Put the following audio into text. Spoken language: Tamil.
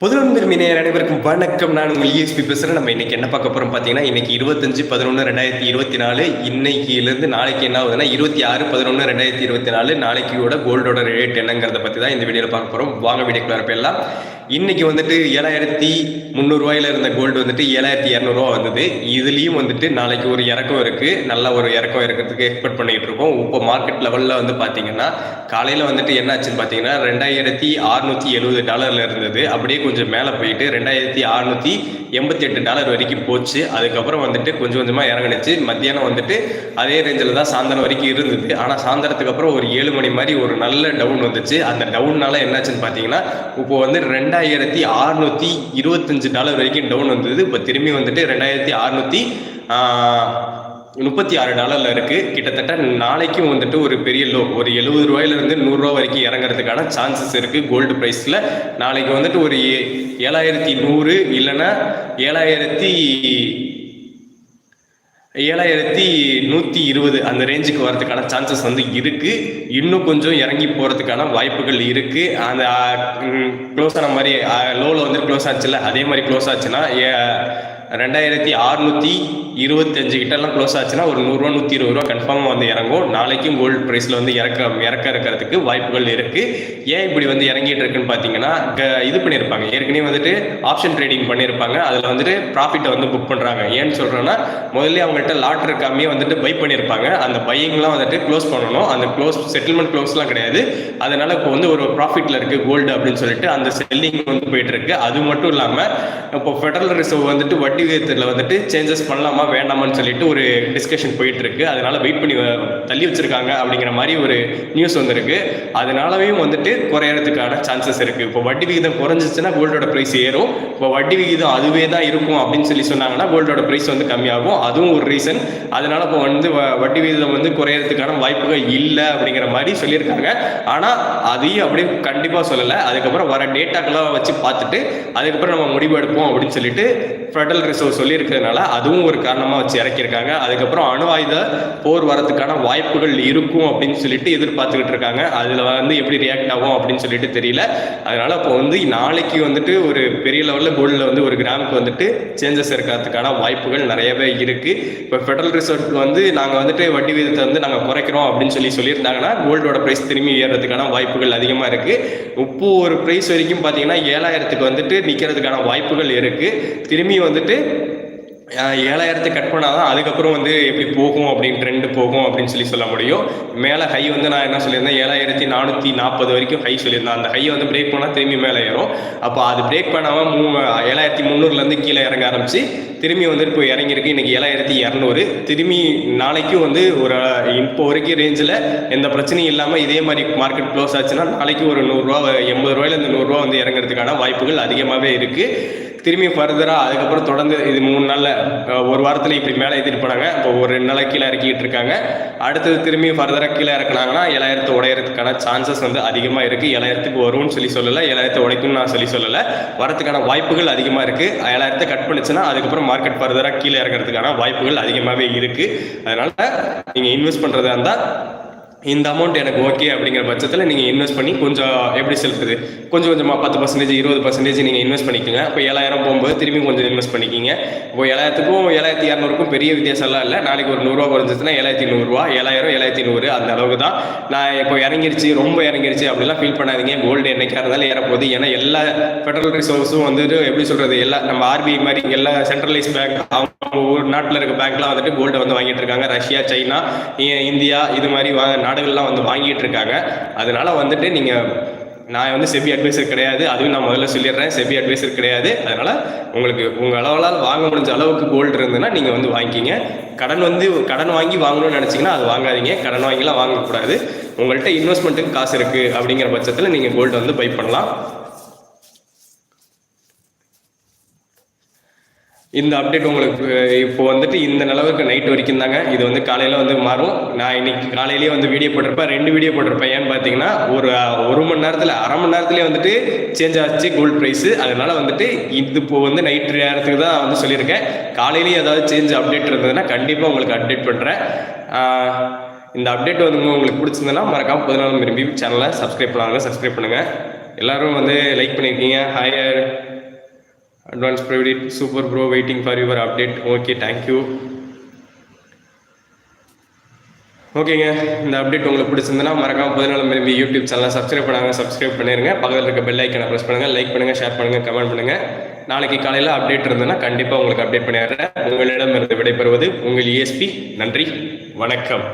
பொதுநண்பர் நேயர் அனைவருக்கும் வணக்கம். நான் உங்கள் இஎஸ்பி பேசுகிறேன் நம்ம இன்னைக்கு என்ன பார்க்க போகிறோம் பார்த்தீங்கன்னா இன்னைக்கு இருபத்தஞ்சு பதினொன்று ரெண்டாயிரத்தி இருபத்தி நாலு இன்னைக்கிலேருந்து நாளைக்கு என்ன ஆகுதுன்னா இருபத்தி ஆறு பதினொன்று ரெண்டாயிரத்தி இருபத்தி நாலு நாளைக்கு கூட கோல்டோட ரேட் என்னங்கிறத பற்றி தான் இந்த வீடியோவில் பார்க்க போகிறோம் வாங்க வீடியோக்குள்ள போயிடலாம் இன்னைக்கு வந்துட்டு ஏழாயிரத்தி முந்நூறுவாயில இருந்த கோல்டு வந்துட்டு ஏழாயிரத்தி இரநூறுவா வந்தது. இதுலேயும் வந்துட்டு நாளைக்கு ஒரு இறக்கம் இருக்குது நல்ல ஒரு இறக்கம் இருக்கிறதுக்கு எக்ஸ்பெக்ட் பண்ணிட்டு இருக்கோம். இப்போ மார்க்கெட் லெவலில் வந்து பார்த்தீங்கன்னா காலையில் வந்துட்டு என்ன ஆச்சுன்னு பார்த்தீங்கன்னா ரெண்டாயிரத்தி அறுநூத்தி எழுபது டாலரில் இருந்தது. அப்படியே கொஞ்சம் மேலே போயிட்டு ரெண்டாயிரத்தி அறுநூத்தி எண்பத்தி எட்டு டாலர் வரைக்கும் போச்சு. அதுக்கப்புறம் வந்துட்டு கொஞ்சம் கொஞ்சமாக இறங்குனுச்சு. மத்தியானம் வந்துட்டு அதே ரேஞ்சில் தான் சாயந்தரம் வரைக்கும் இருந்தது. ஆனால் சாயந்தரத்துக்கு அப்புறம் ஒரு ஏழு மணி மாதிரி ஒரு நல்ல டவுன் வந்துச்சு. அந்த டவுன்னால என்னாச்சுன்னு பார்த்தீங்கன்னா இப்போ வந்து ரெண்டு ரெண்டாயிரத்தி அறுநூத்தி இருபத்தஞ்சு டாலர் வரைக்கும் டவுன் வந்தது. இப்போ திரும்பி வந்துட்டு ரெண்டாயிரத்தி அறுநூத்தி முப்பத்தி ஆறு டாலர்ல இருக்கு. கிட்டத்தட்ட நாளைக்கும் வந்துட்டு ஒரு பெரிய லோ ஒரு எழுபது ரூபாயில இருந்து நூறு வரைக்கும் இறங்குறதுக்கான சான்சஸ் இருக்கு. கோல்டு பிரைஸ்ல நாளைக்கு வந்துட்டு ஒரு ஏ- ஏழாயிரத்தி நூறு இல்லைன்னா ஏழாயிரத்தி ஏழாயிரத்தி நூற்றி இருபது அந்த ரேஞ்சுக்கு வரதுக்கான சான்சஸ் வந்து இருக்கு. இன்னும் கொஞ்சம் இறங்கி போகிறதுக்கான வாய்ப்புகள் இருக்கு. அந்த க்ளோஸ் ஆன மாதிரி லோவில் வந்து க்ளோஸ் ஆச்சுல்ல அதே மாதிரி க்ளோஸ் ஆச்சுன்னா ஏ- ரெண்டாயிரத்தி அறுநூத்தி இருபத்தஞ்சு கிட்டலாம் க்ளோஸ் ஆச்சுன்னா ஒரு நூறுரூவா நூற்றி இருபது ரூபா கன்ஃபார்மாக வந்து இறங்கும். நாளைக்கும் கோல்டு ப்ரைஸில் வந்து இறக்க இறக்க இருக்கிறதுக்கு வாய்ப்புகள் இருக்கு. ஏன் இப்படி வந்து இறங்கிட்டு இருக்குன்னு பார்த்தீங்கன்னா க- இது பண்ணியிருப்பாங்க ஏற்கனவே வந்துட்டு ஆப்ஷன் ட்ரேடிங் பண்ணியிருப்பாங்க அதில் வந்துட்டு ப்ராஃபிட்டை வந்து புக் பண்ணுறாங்க ஏன்னு சொல்கிறேன்னா முதல்ல அவங்கள்ட்ட லாட் இருக்காமே வந்துட்டு பை பண்ணியிருப்பாங்க அந்த பையிங்லாம் வந்துட்டு க்ளோஸ் பண்ணணும். அந்த க்ளோஸ் செட்டில்மெண்ட் க்ளோஸ்லாம் கிடையாது. அதனால இப்போ வந்து ஒரு ப்ராஃபிட்டில் இருக்குது கோல்டு அப்படின்னு சொல்லிட்டு அந்த செல்லிங் வந்து போயிட்டு இருக்கு. அது மட்டும் இல்லாமல் இப்போ ஃபெடரல் ரிசர்வ் வந்துட்டு வட்டி விகிதத்தில் வந்துட்டு சேஞ்சஸ் பண்ணலாமா வேண்டாமான்னு சொல்லிட்டு ஒரு டிஸ்கஷன் போயிட்டு இருக்கு அதனால வெயிட் பண்ணி வ- தள்ளி வச்சிருக்காங்க அப்படிங்கிற மாதிரி ஒரு நியூஸ் வந்திருக்கு. அதனாலவையும் வந்துட்டு குறையறதுக்கான சான்சஸ் இருக்கு. இப்போ வட்டி விகிதம் குறைஞ்சிச்சுன்னா கோல்டோட ப்ரைஸ் ஏறும். இப்போ வட்டி விகிதம் அதுவே தான் இருக்கும் அப்படின்னு சொல்லி சொன்னாங்கன்னா கோல்டோட ப்ரைஸ் வந்து கம்மியாகும். அதுவும் ஒரு ரீசன் அதனால இப்போ வந்து வ- வட்டி விகிதம் வந்து குறையறதுக்கான வாய்ப்புகள் இல்லை அப்படிங்கிற மாதிரி சொல்லியிருக்காங்க. ஆனால் அதையும் அப்படியே கண்டிப்பாக சொல்லலை. அதுக்கப்புறம் வர டேட்டாக்கெல்லாம் வச்சு பார்த்துட்டு அதுக்கப்புறம் நம்ம முடிவு எடுப்போம் அப்படின்னு சொல்லிட்டு ஃபெடரல் ரிசர்வ் சொல்லியிருக்கிறதுனால அதுவும் ஒரு காரணமாக வச்சு இறக்கியிருக்காங்க. அதுக்கப்புறம் அணு ஆயுத போர் வரதுக்கான வாய்ப்புகள் இருக்கும் அப்படின்னு சொல்லிட்டு எதிர்பார்த்துக்கிட்டு இருக்காங்க. அதில் வந்து எப்படி ரியாக்ட் ஆகும் அப்படின்னு சொல்லிட்டு தெரியல. அதனால இப்போ வந்து நாளைக்கு வந்துட்டு ஒரு பெரிய லெவலில் கோல்டில் வந்து ஒரு கிராமுக்கு வந்துட்டு சேஞ்சஸ் இருக்கிறதுக்கான வாய்ப்புகள் நிறையவே இருக்கு. இப்போ ஃபெடரல் ரிசர்வ் வந்து நாங்கள் வந்துட்டு வட்டி விகிதத்தை வந்து நாங்கள் குறைக்கிறோம் அப்படின்னு சொல்லி சொல்லியிருந்தாங்கன்னா கோல்டோட ப்ரைஸ் திரும்பி ஏறுறதுக்கான வாய்ப்புகள் அதிகமாக இருக்கு. இப்போ ஒரு ப்ரைஸ் வரைக்கும் பார்த்தீங்கன்னா ஏழாயிரத்துக்கு வந்துட்டு நிற்கிறதுக்கான வாய்ப்புகள் இருக்கு. திரும்பி வந்துட்டு ஏழாயிரத்தை கட் பண்ணால் தான் அதுக்கப்புறம் வந்து எப்படி போகும் அப்படின்னு ட்ரெண்டு போகும் அப்படின்னு சொல்லி சொல்ல முடியும். மேலே ஹை வந்து நான் என்ன சொல்லியிருந்தேன்? ஏழாயிரத்தி நானூற்றி நாற்பது வரைக்கும் ஹை சொல்லியிருந்தேன். அந்த ஹையை வந்து பிரேக் பண்ணால் திரும்பி மேலே ஏறும். அப்போ அது பிரேக் பண்ணாமல் மூ ஏழாயிரத்தி முந்நூறுலேருந்து கீழே இறங்க ஆரம்பிச்சு திரும்பி வந்துட்டு இப்போ இறங்கியிருக்கு. இன்னைக்கு ஏழாயிரத்தி இரநூறு. திரும்பி நாளைக்கும் வந்து ஒரு இப்போ வரைக்கும் ரேஞ்சில் எந்த பிரச்சனையும் இல்லாமல் இதே மாதிரி மார்க்கெட் க்ளோஸ் ஆச்சுன்னா நாளைக்கு ஒரு நூறுரூவா எண்பது ரூபாயிலேருந்து நூறுரூவா வந்து இறங்குறதுக்கான வாய்ப்புகள் அதிகமாகவே இருக்குது திரும்பி ஃபர்தராக அதுக்கப்புறம் தொடர்ந்து இது மூணு நாளில் ஒரு வாரத்தில் இப்படி மேலே ஏற்றிட்டு போனாங்க. இப்போ ஒரு ரெண்டு நாளாக கீழே இறக்கிட்டு இருக்காங்க. அடுத்தது திரும்பி ஃபர்தராக கீழே இறக்குனாங்கன்னா ஏழாயிரத்து உடையறதுக்கான சான்சஸ் வந்து அதிகமாக இருக்குது ஏழாயிரத்துக்கு வரும்னு சொல்லி சொல்லலை ஏழாயிரத்து உடைக்கும்னு நான் சொல்லி சொல்லலை. வரதுக்கான வாய்ப்புகள் அதிகமாக இருக்குது ஏழாயிரத்தை கட் பண்ணுச்சுன்னா அதுக்கப்புறம் மார்க்கெட் ஃபர்தராக கீழே இறக்கிறதுக்கான வாய்ப்புகள் அதிகமாகவே இருக்குது அதனால் நீங்கள் இன்வெஸ்ட் பண்ணுறதா இருந்தால் இந்த அமௌண்ட் எனக்கு ஓகே அப்படிங்கிற பட்சத்தில் நீங்கள் இன்வெஸ்ட் பண்ணி கொஞ்சம் எப்படி செலுத்துது கொஞ்சம் கொஞ்சமாக பத்து பர்சன்டேஜ் இருபது பர்சன்டேஜ் நீங்கள் இன்வெஸ்ட் பண்ணிக்கோங்க. இப்போ ஏழாயிரம் போகும்போது திரும்பி கொஞ்சம் இன்வெஸ்ட் பண்ணிக்கிங்க. இப்போ ஏழாயிரத்துக்கும் ஏழாயிரத்தி இரநூறுக்கும் பெரிய வித்தியாசம்லாம் இல்லை. நாளைக்கு ஒரு நூறுரூவா குறைஞ்சிச்சுன்னா ஏழாயிரத்தி நூறுரூவா ஏழாயிரம் ஏழாயிரத்தி நூறு அந்த அளவுக்கு தான். நான் இப்போ இறங்கிருச்சு ரொம்ப இறங்கிருச்சு அப்படிலாம் ஃபீல் பண்ணாதீங்க. கோல்டு என்னைக்காக இருந்தாலும் ஏறப்போகுது. ஏன்னா எல்லா ஃபெடரல் ரிசர்வ்ஸும் வந்துட்டு எப்படி சொல்கிறது எல்லா நம்ம ஆர்பிஐ மாதிரி எல்லா சென்ட்ரலைஸ் பேங்க் அவங்க ஒரு நாட்டில் இருக்க பேங்க்லாம் வந்துட்டு கோல்டை வந்து வாங்கிட்டு இருக்காங்க. ரஷ்யா சைனா இந்தியா இது மாதிரி வா நாடுகள்லாம் வந்து வாங்கிட்டு இருக்காங்க அதனால வந்துட்டு நீங்கள் நான் வந்து செபி அட்வைசர் கிடையாது. அதுவும் நான் முதல்ல சொல்லிடுறேன். செபி அட்வைசர் கிடையாது. அதனால உங்களுக்கு உங்கள் அளவலால் வாங்க முடிஞ்ச அளவுக்கு கோல்டு இருந்ததுன்னா நீங்கள் வந்து வாங்கிக்கிங்க. கடன் வந்து கடன் வாங்கி வாங்கணும்னு நினச்சிங்கன்னா அது வாங்காதீங்க. கடன் வாங்கிலாம் வாங்கக்கூடாது. உங்கள்கிட்ட இன்வெஸ்ட்மெண்ட்டுக்கு காசு இருக்குது அப்படிங்கிற பட்சத்தில் நீங்கள் கோல்டு வந்து பை பண்ணலாம். இந்த அப்டேட் உங்களுக்கு இப்போ வந்துட்டு இந்த நிலவுக்கு நைட் வரைக்கும் தாங்க. இது வந்து காலையில் வந்து மாறும். நான் இன்னைக்கு காலையிலேயே வந்து வீடியோ போட்டிருப்பேன். ரெண்டு வீடியோ போட்டிருப்பேன். ஏன்னு பார்த்தீங்கன்னா ஒரு ஒரு மணி நேரத்தில் அரை மணி நேரத்துலேயே வந்துட்டு சேஞ்ச் ஆச்சு கோல்ட் ப்ரைஸு அதனால வந்துட்டு இது இப்போ வந்து நைட் நேரத்துக்கு தான் வந்து சொல்லியிருக்கேன். காலையிலேயே ஏதாவது சேஞ்ச் அப்டேட் இருந்ததுன்னா கண்டிப்பாக உங்களுக்கு அப்டேட் பண்ணுறேன் இந்த அப்டேட் வந்து உங்களுக்கு பிடிச்சிருந்ததுன்னா மறக்காம பதினாலு விரும்பி சேனலை சப்ஸ்கிரைப் பண்ணாங்க சப்ஸ்கிரைப் பண்ணுங்கள் எல்லாரும் வந்து லைக் பண்ணியிருக்கீங்க higher advance private super bro waiting for your update okay thank you ஓகேங்க இந்த அப்டேட் உங்களுக்கு பிடிச்சிருந்தனா மறக்காம பதினாலு மணி யூடியூப் சேனலை சப்ஸ்கிரைப் பண்ணாங்க. சப்ஸ்கிரைப் பண்ணிருங்க. பக்கத்தில் இருக்க பெல் ஐக்கனை ப்ரெஸ் பண்ணுங்கள் லைக் பண்ணுங்க ஷேர் பண்ணுங்கள் கமெண்ட் பண்ணுங்கள் நாளைக்கு காலையில் அப்டேட் இருந்ததுன்னா கண்டிப்பாக உங்களுக்கு அப்டேட் பண்ணிடுறேன். உங்களிடம் இருந்து விடைபெறுவது உங்கள் இஎஸ்பி நன்றி. வணக்கம்.